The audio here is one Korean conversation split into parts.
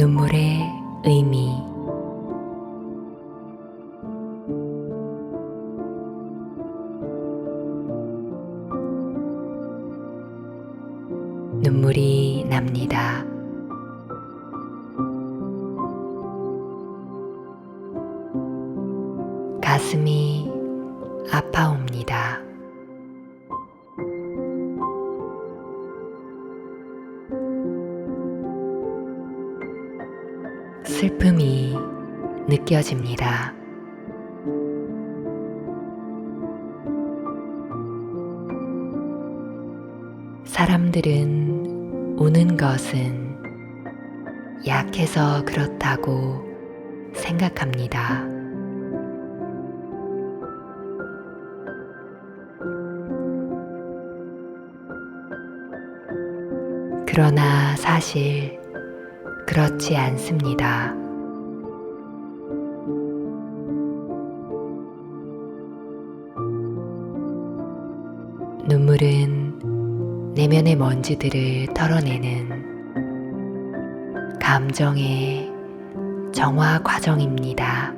눈물의 의미 눈물이 납니다. 슬픔이 느껴집니다. 사람들은 우는 것은 약해서 그렇다고 생각합니다. 그러나 사실 그렇지 않습니다. 눈물은 내면의 먼지들을 털어내는 감정의 정화 과정입니다.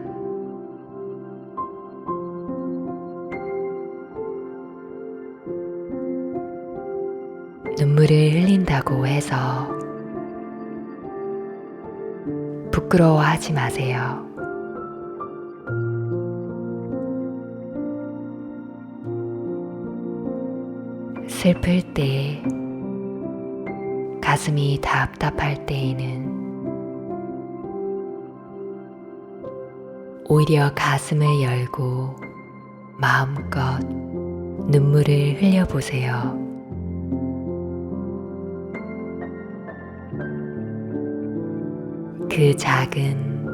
눈물을 흘린다고 해서 부끄러워하지 마세요. 슬플 때, 가슴이 답답할 때에는 오히려 가슴을 열고 마음껏 눈물을 흘려보세요. 그 작은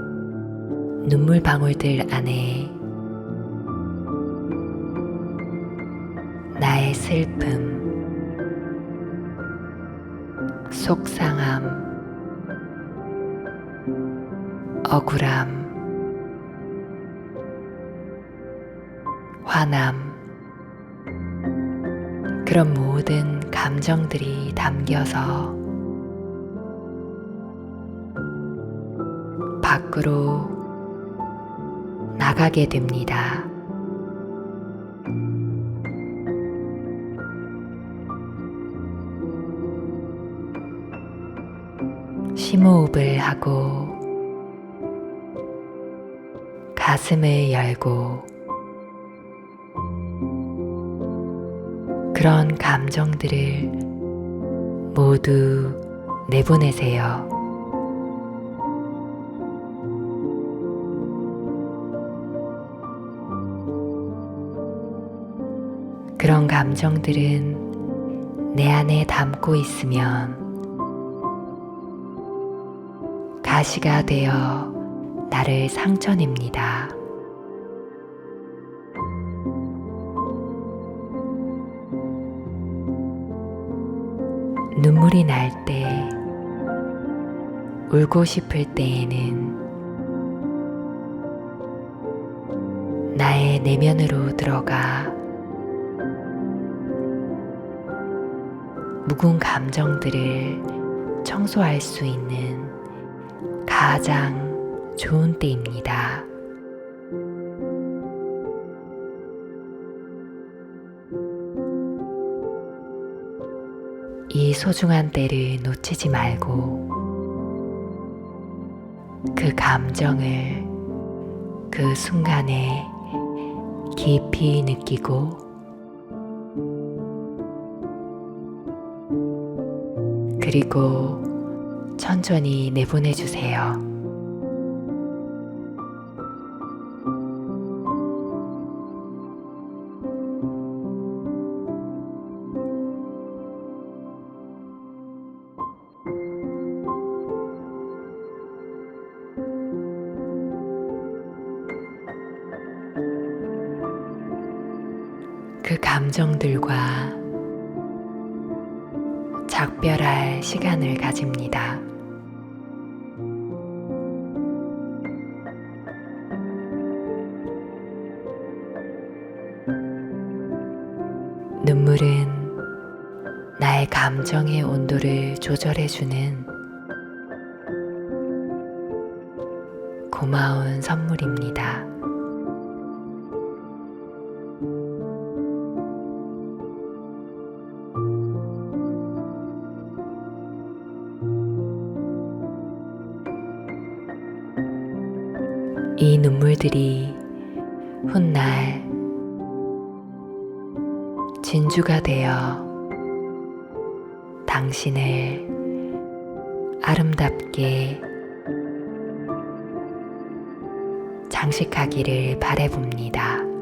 눈물 방울들 안에 나의 슬픔, 속상함, 억울함, 화남, 그런 모든 감정들이 담겨서 밖으로 나가게 됩니다. 심호흡을 하고 가슴을 열고 그런 감정들을 모두 내보내세요. 감정들은 내 안에 담고 있으면 가시가 되어 나를 상처냅니다. 눈물이 날 때, 울고 싶을 때에는 나의 내면으로 들어가 묵은 감정들을 청소할 수 있는 가장 좋은 때입니다. 이 소중한 때를 놓치지 말고 그 감정을 그 순간에 깊이 느끼고 그리고 천천히 내보내 주세요. 그 감정들과 작별할 시간을 가집니다. 눈물은 나의 감정의 온도를 조절해주는 고마운 선물입니다. 이 눈물들이 훗날 진주가 되어 당신을 아름답게 장식하기를 바래봅니다.